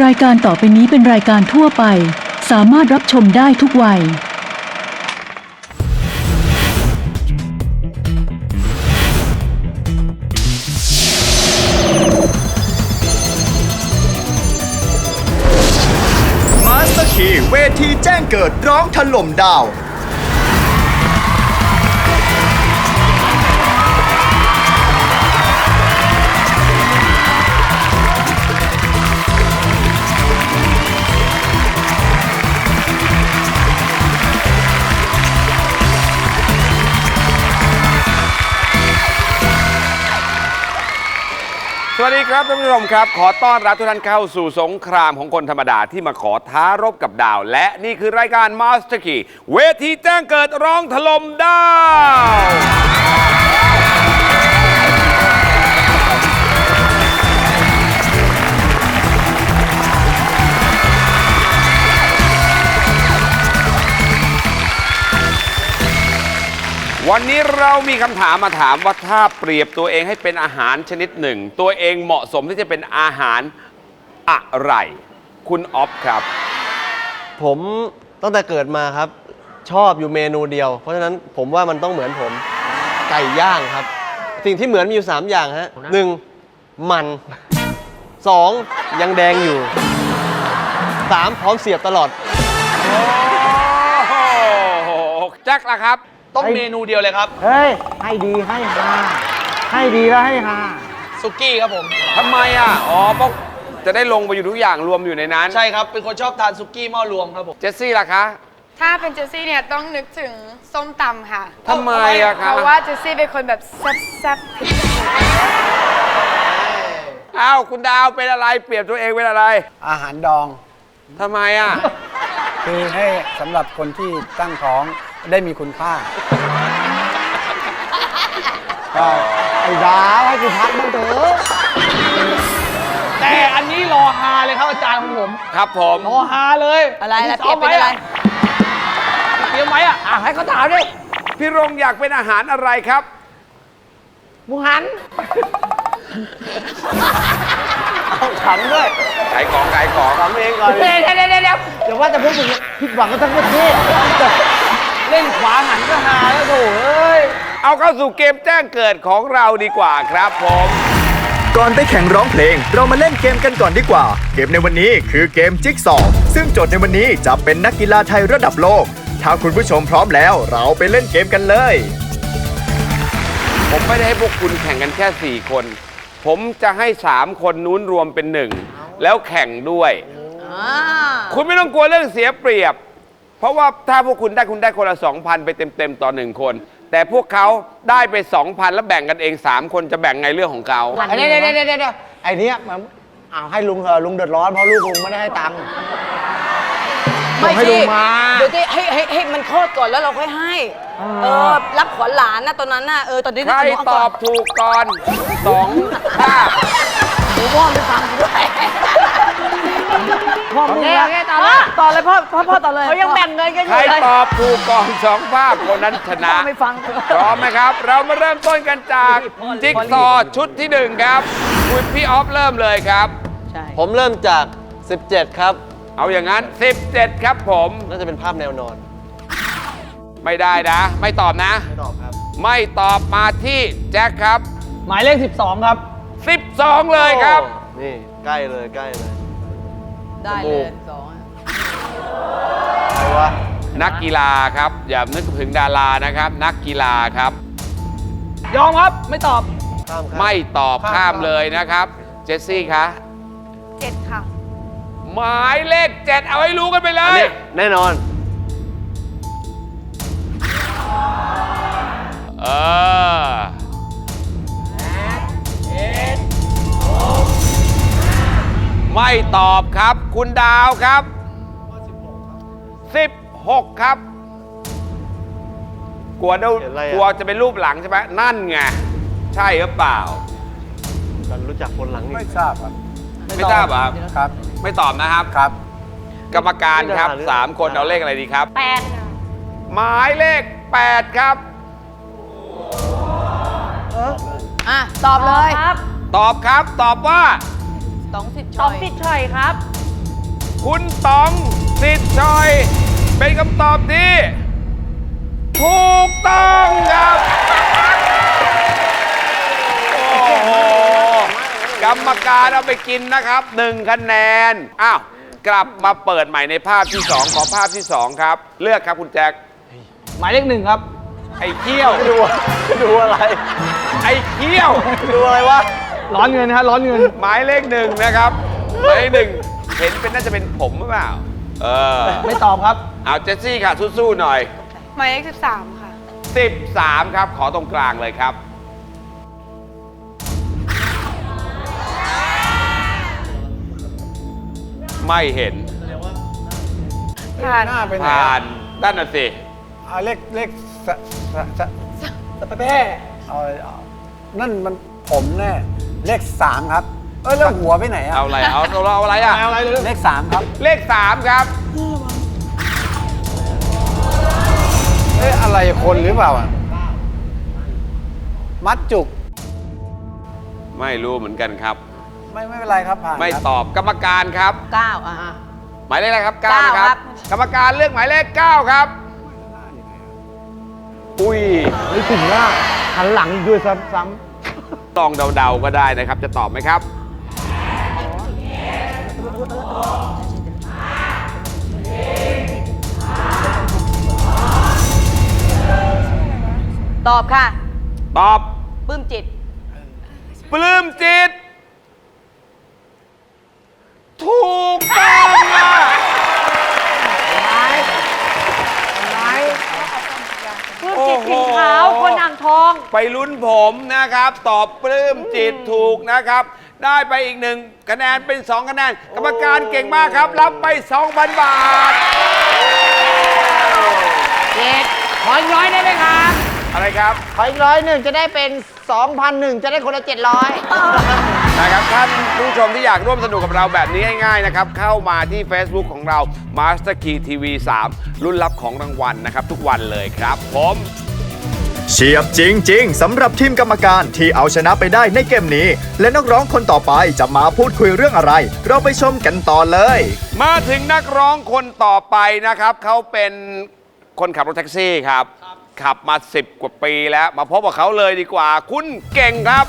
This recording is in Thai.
รายการต่อไปนี้เป็นรายการทั่วไป สามารถรับชมได้ทุกวัย มาสเตอร์คีเวทีแจ้งเกิดร้องถล่มดาว วัสดีครับท่านผู้ชมครับ ขอต้อนรับทุกท่านเข้าสู่สงครามของคนธรรมดาที่มาขอท้ารบกับดาว และนี่คือรายการ Master Key เวทีแจ้งเกิดร้องถล่มดาว วันนี้เรามีคำถามมาถามว่าถ้าเปรียบตัวเองให้เป็นอาหารชนิดหนึ่ง ตัวเองเหมาะสมที่จะเป็นอาหารอะไร คุณออฟครับ ผมตั้งแต่เกิดมาครับ ชอบอยู่เมนูเดียว เพราะฉะนั้นผมว่ามันต้องเหมือนผม ไก่ย่างครับ สิ่งที่เหมือนมีอยู่ 3 อย่างฮะหนึ่งมันสองยังแดงอยู่สามพร้อมเสียบตลอด โอ้โหแจ็คล่ะครับ ต้องเมนูเดียวเลยครับ เฮ้ย ให้ดีให้ฮาให้ดีแล้วให้ฮาสุกี้ครับผม ทำไมอะ อ๋อเพราะจะได้ลงไปอยู่ทุกอย่างรวมอยู่ในนั้น ใช่ครับ เป็นคนชอบทานสุกี้หม้อรวมครับผมเจสซี่ล่ะคะ ถ้าเป็นเจสซี่เนี่ยต้องนึกถึงส้มตำค่ะ ทำไมอะคะ เพราะว่าเจสซี่เป็นคนแบบแซ่บๆเผ็ดอ้าว คุณดาวเป็นอะไร เปรียบตัวเองเป็นอะไร อาหารดอง ทำไมอะ คือให้สำหรับคนที่ตั้งท้อง ได้มีคุณค่าก็ไอ้ดาวให้กูพักบ้างเถอะแต่อันนี้รอฮาเลยครับอาจารย์ของผมครับผม รอฮาเลยอะไรที่ล่ะซ้เปรียบเป็นอะไร เตรียมไว้อะอะให้เขาถามดิพี่รงอยากเป็นอาหารอะไรครับ หมูหันขำด้วยขายของขายของ ขำเองก่อน เดี๋ยวเดี๋ยวเดี๋ยวเดี๋ยวเดี๋ยวว่าแต่พวกมึงผิดหวังกันทั้งประเทศ เล่นขวาหันก็ฮาแล้วโถเอ้ย เอาเข้าสู่เกมแจ้งเกิดของเราดีกว่าครับผม ก่อนไปแข่งร้องเพลง เรามาเล่นเกมกันก่อนดีกว่า เกมในวันนี้คือเกมจิ๊กซอว์ซึ่งโจทย์ในวันนี้จะเป็นนักกีฬาไทยระดับโลก ถ้าคุณผู้ชมพร้อมแล้ว เราไปเล่นเกมกันเลย ผมไม่ได้ให้พวกคุณแข่งกันแค่ 4 คน ผมจะให้ 3 คนนู้นรวมเป็นหนึ่งแล้วแข่งด้วย คุณไม่ต้องกลัวเรื่องเสียเปรียบ เพราะว่าถ้าพวกคุณได้คุณได้คนละ 2,000 ไปเต็มๆ ต่อหนึ่งคน แต่พวกเขาได้ไป 2,000 แล้วแบ่งกันเอง 3 คนจะแบ่งไงเรื่องของเขาเดี๋ยวเดี๋ยวเดี๋ยวเดี๋ยวไอ้เนี้ยมันเอาให้ลุงเถอะลุงเดือดร้อนเพราะลูกลุงไม่ได้ให้ตังค์ ไม่ให้สิลุงมา เดี๋ยวที่ให้ให้ให้มันคลอดก่อนแล้วเราค่อยให้ เออ รับขวัญหลานนะตอนนั้นน่ะ เออ ตอนนี้ใครหนูเาตก่นอบถูกก่อนสองภาพหนูพ่อไม่ฟังกูด้วย พ่อมึงโอนะเคต่อเลย ต่อเลยพ่อพ่อพ่อต่อเลยเขายังแบ่งเงินกันอใครยู่เลยตอบถูกก่อนสองภาพคนนั้นชนะ พ่อไม่ฟัง พร้อมไหมครับ เรามาเริ่มต้นกันจากจิ๊กซอว์ชุดที่หนึ่งครับคุณพี่ออฟเริ่มเลยครับ ใช่ผมเริ่มจาก 17 ครับ เอาอย่างนั้น 17 ครับผมน่าจะเป็นภาพแนวนอน ไม่ได้นะ ไม่ตอบนะ ไม่ตอบครับ ไม่ตอบมาที่แจ็คครับ หมายเลข 12 ครับ 12 เลยครับโอ้นี่ ใกล้เลยใกล้เลย ได้เลยสองอะใครวะนักกีฬาครับ อย่านึกถึงดารานะครับ นักกีฬาครับ ยอมครับไม่ตอบ ข้ามครับ ไม่ตอบข้ามเลยนะครับ เจสซี่คะเจ็ดค่ะ หมายเลข7เอาให้รู้กันไปเลอันย นี้แน่นอน เออ ไม่ตอบครับ คุณดาวครับ 16 ครับ กลัวเดาเห็นอะไรอะ กลัวจะเป็นรูปหลังใช่ไหมนั่นไง ใช่หรือเปล่ากันรู้จักคนหลังนี่ไม่ทราบครับ ไม่ทราบเหรอครับ ครับ ไม่ตอบนะครับ ครับ กรรมการครับไม่ได้หาเรื่อง3คนเอาเลขอะไรดีครับ แปดหมายเลข 8 ครับ อะ ตอบเลยตอบครับ ตอบว่า สองสิทธิ์ชอย2คุณต๋องสิทธิ์ชอย เป็นคำตอบที่ถูกต้องครับ โอ้โห กรรมการเอาไปกินนะครับหนึ่งคะแนน อ้าว กลับมาเปิดใหม่ในภาพที่ 2 ขอภาพที่ 2 ครับ เลือกครับคุณแจ็ค หมายเลขหนึ่งครับ ไอ้เขี้ยว ดูดูอะไร ไอ้เขี้ยว ดูอะไรวะ ร้อนเงินฮะร้อนเงิน หมายเลขหนึ่งนะครับหมายเลขหนึ่งเห็นเป็นน่าจะเป็นผมหรือเปล่า เออไม่ตอบครับ เอาเจสซี่ค่ะสู้ๆหน่อย หมายเลข13ค่ะ 13 ครับ ขอตรงกลางเลยครับ ไม่เห็นผ่านหน้าไปไหนผ่าอะนด้านน่ะสิ เอาเลขเลขสะสะสะสปะแพ้เอาเอานั่นมันผมแน่ เลขสามครับ เออแล้วหัวไปไหนอะเอาอะไรเอาเราเอาอะไรอะ เอาอะไรเลยเลขสามครับ เลข3ครับ เอ้ยอะไรคนหรือเปล่าอะมัดจุก ไม่รู้เหมือนกันครับ ไม่ไม่เป็นไรครับผ่านไม่ครับตอบกรรมการครับ เก้าอะ หมายเลขอะไรครับเก้า9นะคครัรับ บ กรรมการเลือกหมายเลข 9 ครับ อุ้ย ไม่ถึงหน้าหันหลังอีกด้วยซ้ำซ้ ลองเดาๆก็ได้นะครับ จะตอบไหมครับ ตอบค่ะตอบปลื้มจิต ปลื้มจิต ถูกต้อง อะปลื้มจิตสีขาวคนอ่างทอง ไปลุ้นผมนะครับ ตอบปลื้มจิตถูกนะครับ ได้ไปอีกหนึ่งคะแนนเป็น 2 คะแนน กรรมการเก่งมากครับ รับไป 2,000 บาท เจ็ดขออีกร้อยได้ไหมครับอะไรครับำขออีกร้อยหนึ่งจะได้เป็น 2,001 จะได้คนละ 700 นะครับท่านผู้ชมที่อยากร่วมสนุกกับเราแบบนี้ง่ายๆนะครับ เข้ามาที่ Facebook ของเรา Master Key TV 3 รุ่นรับของรางวัลนะครับ ทุกวันเลยครับ ผม เฉียบจริง ๆสำหรับทีมกรรมการที่เอาชนะไปได้ในเกมนี้ และนักร้องคนต่อไปจะมาพูดคุยเรื่องอะไร เราไปชมกันต่อเลย มาถึงนักร้องคนต่อไปนะครับ เขาเป็นคนขับรถแท็กซี่ครับ ขับมา 10 กว่าปีแล้ว มาพบกับเขาเลยดีกว่า คุณเก่งครับ